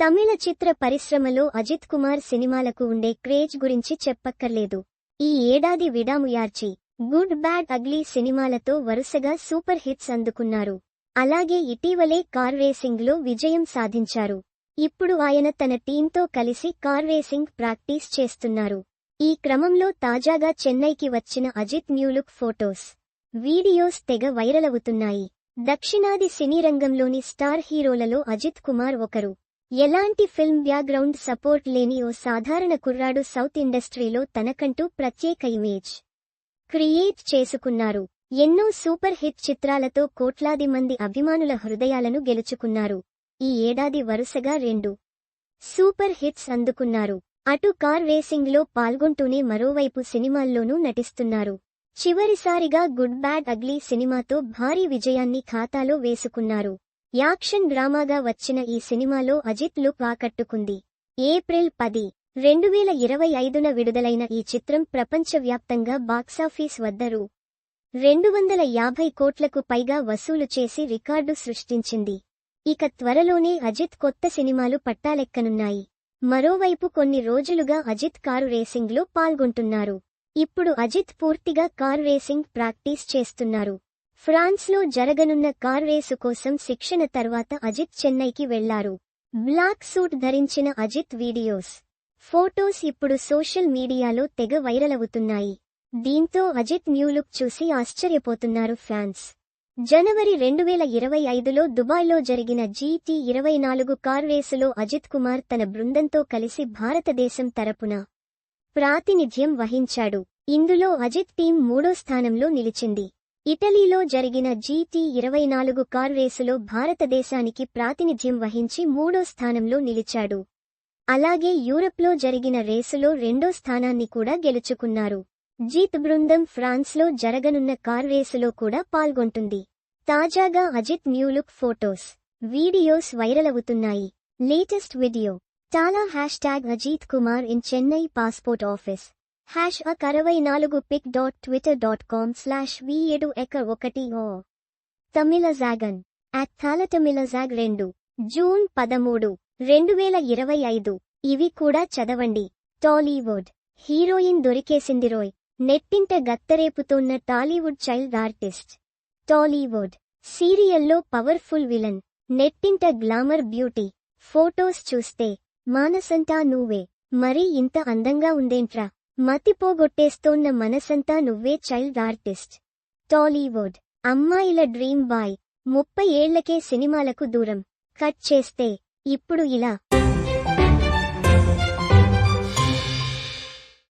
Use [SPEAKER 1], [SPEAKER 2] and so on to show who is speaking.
[SPEAKER 1] తమిళ చిత్ర పరిశ్రమలో అజిత్ కుమార్ సినిమాలకు ఉండే క్రేజ్ గురించి చెప్పక్కర్లేదు. ఈ ఏడాది విడాముయార్చి గుడ్ బ్యాడ్ అగ్లీ సినిమాలతో వరుసగా సూపర్ హిట్స్ అందుకున్నారు. అలాగే ఇటీవలే కార్ రేసింగ్లో విజయం సాధించారు. ఇప్పుడు ఆయన తన టీంతో కలిసి కార్ రేసింగ్ ప్రాక్టీస్ చేస్తున్నారు. ఈ క్రమంలో తాజాగా చెన్నైకి వచ్చిన Ajith new look photos videos తెగ వైరల్ అవుతున్నాయి. దక్షిణాది సినీ రంగంలోని స్టార్ హీరోలలో అజిత్ కుమార్ ఒకరు. ఎలాంటి ఫిల్మ్ బ్యాక్గ్రౌండ్ సపోర్ట్ లేని ఓ సాధారణ కుర్రాడు సౌత్ ఇండస్ట్రీలో తనకంటూ ప్రత్యేక ఇమేజ్ క్రియేట్ చేసుకున్నారు. ఎన్నో సూపర్ హిట్ చిత్రాలతో కోట్లాది మంది అభిమానుల హృదయాలను గెలుచుకున్నారు. ఈ ఏడాది వరుసగా రెండు సూపర్ హిట్స్ అందుకున్నారు. అటు కార్ రేసింగ్లో పాల్గొంటూనే మరోవైపు సినిమాల్లోనూ నటిస్తున్నారు. చివరిసారిగా గుడ్ బ్యాడ్ అగ్లీ సినిమాతో భారీ విజయాన్ని ఖాతాలో వేసుకున్నారు. యాక్షన్ డ్రామాగా వచ్చిన ఈ సినిమాలో అజిత్ లుక్ ఆకట్టుకుంది. ఏప్రిల్ పది రెండు వేల ఇరవై ఐదున విడుదలైన ఈ చిత్రం ప్రపంచవ్యాప్తంగా బాక్సాఫీస్ వద్ద రూ. రెండు వందల యాభై కోట్లకు పైగా వసూలు చేసి రికార్డు సృష్టించింది. ఇక త్వరలోనే అజిత్ కొత్త సినిమాలు పట్టాలెక్కనున్నాయి. మరోవైపు కొన్ని రోజులుగా అజిత్ కారు రేసింగ్లో పాల్గొంటున్నారు. ఇప్పుడు అజిత్ పూర్తిగా కార్ రేసింగ్ ప్రాక్టీస్ చేస్తున్నారు. ఫ్రాన్స్లో జరగనున్న కార్ రేసు కోసం శిక్షణ తర్వాత అజిత్ చెన్నైకి వెళ్ళారు. బ్లాక్ సూట్ ధరించిన అజిత్ వీడియోస్ ఫోటోస్ ఇప్పుడు సోషల్ మీడియాలో తెగ వైరల్ అవుతున్నాయి దీంతో అజిత్ న్యూ లుక్ చూసి ఆశ్చర్యపోతున్నారు ఫ్యాన్స్. జనవరి రెండు వేల ఇరవై ఐదులో దుబాయ్లో జరిగిన జీటీ ఇరవై నాలుగు కార్ రేసులో అజిత్ కుమార్ తన బృందంతో కలిసి భారతదేశం తరపున ప్రాతినిధ్యం వహించాడు. ఇందులో అజిత్ టీం మూడో స్థానంలో నిలిచింది. ఇటలీలో జరిగిన జీటీ ఇరవై నాలుగు కార్ రేసులో భారతదేశానికి ప్రాతినిధ్యం వహించి మూడో స్థానంలో నిలిచాడు. అలాగే యూరప్లో జరిగిన రేసులో రెండో స్థానాన్ని కూడా గెలుచుకున్నారు. జీత్ బృందం ఫ్రాన్స్లో జరగనున్న కార్ రేసులో కూడా పాల్గొంటుంది. తాజాగా Ajith new look photos videos viral అవుతున్నాయి latest video Thala hash tag Ajith Kumar in Chennai passport office. Hash AK అరవై నాలుగు pic dot Twitter dot com slash V ఏడు ఎక ఒకటి ఓ తమిళ జాగన్ అట్ థాల తమిళ జాగ్ రెండు జూన్ పదమూడు రెండు వేల ఇరవై ఐదు ఇవి కూడా చదవండి టాలీవుడ్ హీరోయిన్ దొరికేసిందిరోయ్ నెట్టింట గత్తరేపుతోన్న టాలీవుడ్ చైల్డ్ ఆర్టిస్ట్ టాలీవుడ్ సీరియల్లో పవర్ఫుల్ విలన్ నెట్టింట గ్లామర్ బ్యూటీ ఫోటోస్ చూస్తే మానసంతా నువ్వే మరీ ఇంత అందంగా ఉందేంట్రా మతిపోగొట్టేస్తోన్న మనసంతా నువ్వే చైల్డ్ ఆర్టిస్ట్. టాలీవుడ్. అమ్మాయిల డ్రీమ్ బాయ్. ముప్పై ఏళ్ళకే సినిమాలకు దూరం. కట్ చేస్తే. ఇప్పుడు ఇలా.